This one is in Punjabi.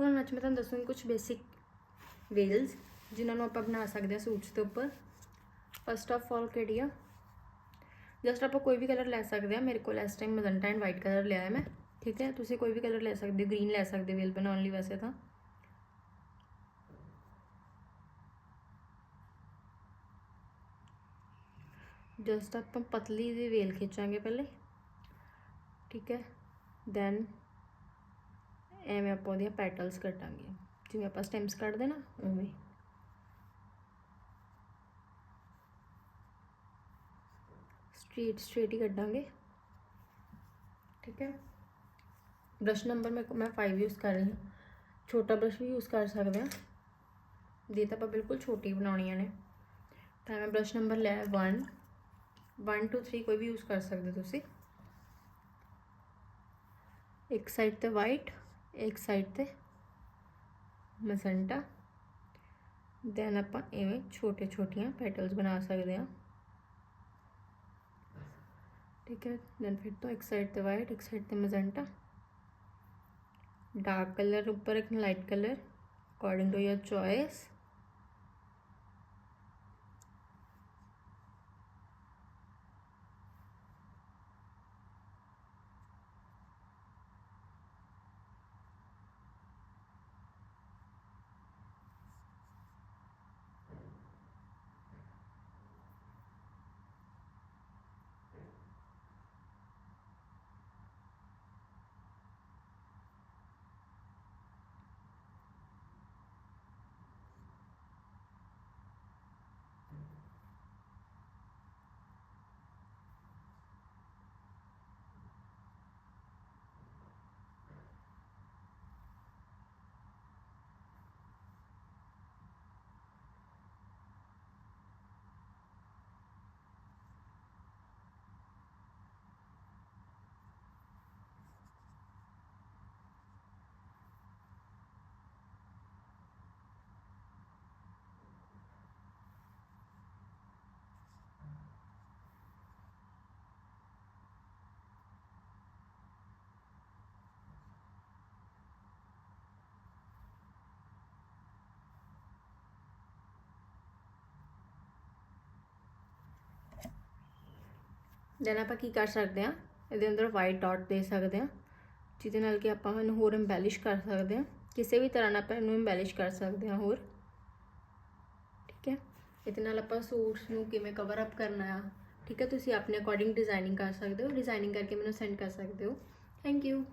ਹੁਣ ਅੱਜ ਮੈਂ ਤੁਹਾਨੂੰ ਦੱਸੂੰਗੀ ਕੁਝ ਬੇਸਿਕ ਵੇਲਸ ਜਿਨ੍ਹਾਂ ਨੂੰ ਆਪਾਂ ਬਣਾ ਸਕਦੇ ਹਾਂ ਸੂਟਸ ਦੇ ਉੱਪਰ। ਫਸਟ ਆਫ ਆਲ ਕਿਹੜੀ ਆ? ਜਸਟ ਆਪਾਂ ਕੋਈ ਵੀ ਕਲਰ ਲੈ ਸਕਦੇ ਆ ਮੇਰੇ ਕੋਲ ਇਸ time magenta and white colour ਲਿਆ ਹੈ ਮੈਂ। ਠੀਕ ਹੈ? ਤੁਸੀਂ ਕੋਈ ਵੀ ਕਲਰ ਲੈ ਸਕਦੇ ਹੋ। ਗ੍ਰੀਨ ਲੈ ਸਕਦੇ ਹੋ ਵੇਲ ਬਣਾਉਣ ਲਈ ਵੈਸੇ ਤਾਂ। ਜਸਟ ਆਪਾਂ ਪਤਲੀ ਜਿਹੀ ਵੇਲ ਖਿੱਚਾਂਗੇ ਪਹਿਲੇ। ਠੀਕ ਹੈ? ਦੈਨ ਐਵੇਂ ਆਪਾਂ ਉਹਦੀਆਂ ਪੈਟਲਸ ਕੱਟਾਂਗੇ। ਜਿਵੇਂ ਆਪਾਂ ਸਟੈਮਸ ਕੱਢਦੇ ਨਾ, ਉਵੇਂ। ਸਟ੍ਰੇਟ ਸਟ੍ਰੇਟ ਹੀ ਕੱਢਾਂਗੇ। ਠੀਕ ਹੈ? ਬ੍ਰਸ਼ ਨੰਬਰ ਮੈਂ ਮੈਂ 5 ਯੂਜ਼ ਕਰ ਰਹੀ ਹਾਂ। ਛੋਟਾ ਬ੍ਰਸ਼ ਵੀ ਯੂਜ਼ ਕਰ ਸਕਦੇ ਹਾਂ। ਜੇ ਤਾਂ ਆਪਾਂ ਬਿਲਕੁਲ ਛੋਟੀ ਬਣਾਉਣੀਆਂ ਨੇ। ਤਾਂ ਮੈਂ ਬ੍ਰਸ਼ ਨੰਬਰ ਲੈ 1 1 2 3 ਕੋਈ ਵੀ ਯੂਜ਼ ਕਰ ਸਕਦੇ ਹੋ ਤੁਸੀਂ। ਇੱਕ ਸਾਈਡ ਤੇ ਵਾਈਟ ਇੱਕ ਸਾਈਡ ਤੇ ਮਸੰਟਾ ਦੈਨ ਆਪਾਂ ਐਵੇਂ ਛੋਟੇ ਛੋਟੀਆਂ ਪੈਟਲਸ ਬਣਾ ਸਕਦੇ ਹਾਂ। ਠੀਕ ਹੈ ਦੈਨ ਫਿਰ ਤੋਂ ਇੱਕ ਸਾਈਡ ਤੇ ਵਾਈਟ ਇੱਕ ਸਾਈਡ ਤੇ ਮਸੰਟਾ ਡਾਰਕ ਕਲਰ ਉੱਪਰ ਇੱਕ light colour according to your choice then ਆਪਾਂ ਕੀ ਕਰ ਸਕਦੇ ਹਾਂ? ਇਹਦੇ ਅੰਦਰ ਵਾਈਟ ਡਾਟ ਦੇ ਸਕਦੇ ਹਾਂ, ਜਿਹਦੇ ਨਾਲ ਕਿ ਆਪਾਂ ਇਹਨੂੰ ਹੋਰ ਇੰਬੈਲਿਸ਼ ਕਰ ਸਕਦੇ ਹਾਂ। ਕਿਸੇ ਵੀ ਤਰ੍ਹਾਂ ਨਾਲ ਆਪਾਂ ਇਹਨੂੰ ਇੰਬੈਲਿਸ਼ ਕਰ ਸਕਦੇ ਹਾਂ ਹੋਰ। ਠੀਕ ਹੈ? ਇਹਦੇ ਨਾਲ ਆਪਾਂ ਸੂਟਸ ਨੂੰ ਕਿਵੇਂ ਕਵਰ ਅਪ ਕਰਨਾ ਆ। ਠੀਕ ਹੈ? ਤੁਸੀਂ ਆਪਣੇ ਅਕੋਰਡਿੰਗ ਡਿਜ਼ਾਈਨਿੰਗ ਕਰ ਸਕਦੇ ਹੋ। ਡਿਜ਼ਾਈਨਿੰਗ ਕਰਕੇ ਮੈਨੂੰ ਸੈਂਡ ਕਰ ਸਕਦੇ ਹੋ। Thank you